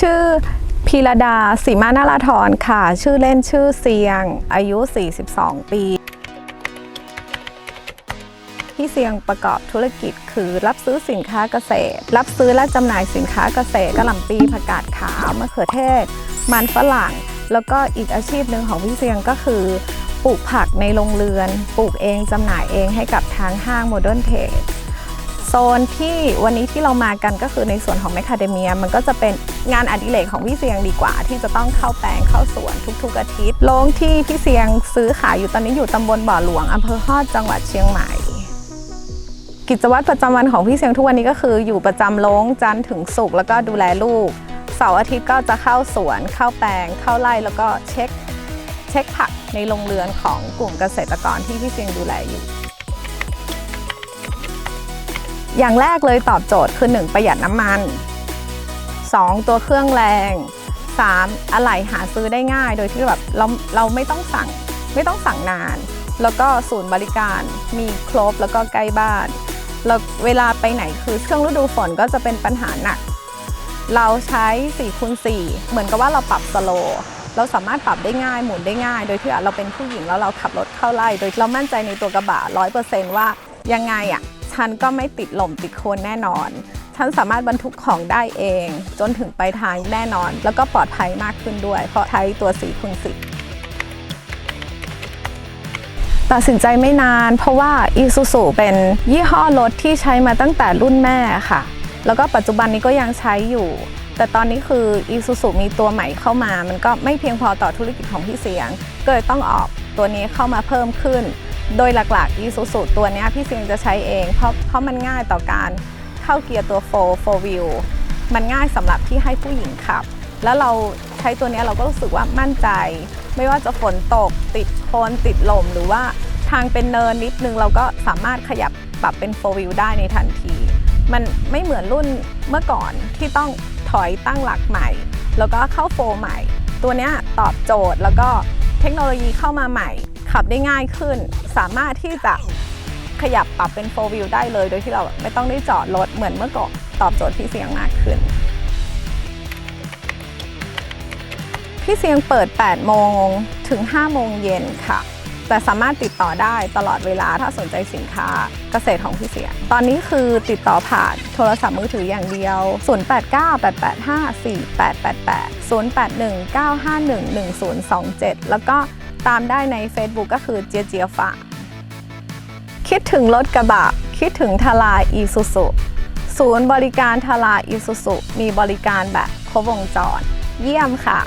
ชื่อพีรดาสีมานาราธรค่ะ ชื่อเล่นชื่อเซียง อายุ 42 ปีที่เซียงประกอบธุรกิจคือรับซื้อสินค้าเกษตร รับซื้อและจำหน่ายสินค้าเกษตรกระหล่ำปีผักกาดขาวมะเขือเทศ มันฝรั่ง แล้วก็อีกอาชีพหนึ่งของพี่เซียงก็คือ ปลูกผักในโรงเรือน ปลูกเองจำหน่ายเองให้กับทางห้างโมเดิร์นเทรด โซนที่วันนี้ที่เรามากันก็คือในส่วนของแมคคาเดเมียมันก็จะเป็นงานอดิเรกของพี่เสียงดีกว่า ที่จะต้องเข้าแปลงเข้าสวนทุกๆอาทิตย์โรงที่พี่เสียงซื้อขายอยู่ตอนนี้อยู่ตำบลบ่อหลวงอำเภอฮอดจังหวัดเชียงใหม่ กิจวัตรประจำวันของพี่เสียงทุกวันนี้ก็คืออยู่ประจำโรงจันทร์ถึงศุกร์แล้วก็ดูแลลูกเสาร์อาทิตย์ก็จะเข้าสวน เข้าแปลง เข้าไร่แล้วก็เช็คเช็คผักในโรงเรือนของกลุ่มเกษตรกรที่พี่เสียงดูแลอยู่ อย่างแรกเลยตอบโจทย์คือ 1 ประหยัดน้ำมัน 2 ตัวเครื่องแรง 3 อะไหล่หาซื้อได้ง่าย โดยที่แบบเราเราไม่ต้องสั่งไม่ต้องสั่งนาน แล้วก็ศูนย์บริการมีครบแล้วก็ใกล้บ้านแล้วเวลาไปไหนคือช่วงฤดูฝนก็จะเป็นปัญหาหนัก เราใช้4คูณ4เหมือนกับว่าเราปรับสโลว์เราสามารถปรับได้ง่ายหมุนได้ง่าย โดยที่เราเป็นผู้หญิงแล้วเราขับรถเข้าไล่โดยเรามั่นใจในตัวกระบะ100%ว่ายังไงอะันก็ไม่ติดหล่มติดโคนแน่นอนฉันสามารถบรรทุกของได้เอง จนถึงปลายทางแน่นอน แล้วก็ปลอดภัยมากขึ้นด้วย เพราะใช้ตัว4คูณ4ตัดสินใจไม่นาน เพราะว่า Isuzu เป็นยี่ห้อรถที่ใช้มาตั้งแต่รุ่นแม่ค่ะ แล้วก็ปัจจุบันนี้ก็ยังใช้อยู่ แต่ตอนนี้คือ Isuzu มีตัวใหม่เข้ามา มันก็ไม่เพียงพอต่อธุรกิจของพี่เสียง ก็เลยต้องออกตัวนี้เข้ามาเพิ่มขึ้น โดยหลักๆ Isuzu ตัวนี้พี่เสียงจะใช้เอง เพราะเพราะมันง่ายต่อการเข้าเกียร์ตัว 4 4 wheel มันง่ายสำหรับที่ให้ผู้หญิงขับ แล้วเราใช้ตัวนี้เราก็รู้สึกว่ามั่นใจ ไม่ว่าจะฝนตก ติดโคลนติดลม หรือว่าทางเป็นเนินนิดนึงเราก็สามารถขยับปรับเป็น 4 wheel ได้ในทันที มันไม่เหมือนรุ่นเมื่อก่อนที่ต้องถอยตั้งหลักใหม่ แล้วก็เข้าโฟร์ใหม่ ตัวนี้ตอบโจทย์แล้วก็เทคโนโลยีเข้ามาใหม่ ขับได้ง่ายขึ้น สามารถที่จะขยับปรับเป็น4 wheel ได้เลย โดยที่เราไม่ต้องได้จอดรถเหมือนเมื่อก่อนตอบโจทย์พี่เสียงมากขึ้น พี่เสียงเปิด 8 โมงถึง 5 โมงเย็นค่ะ แต่สามารถติดต่อได้ตลอดเวลาถ้าสนใจสินค้าเกษตรของพี่เสียง ตอนนี้คือติดต่อผ่านโทรศัพท์มือถืออย่างเดียว 0898854888 0819511027 แล้วก็ ตามได้ใน Facebook ก็คือเจียเจียฝาคิดถึงรถกระบะ คิดถึงทลายอีซูซุศูนย์บริการทลายอีซูซุมีบริการแบบครบวงจร เยี่ยมค่ะ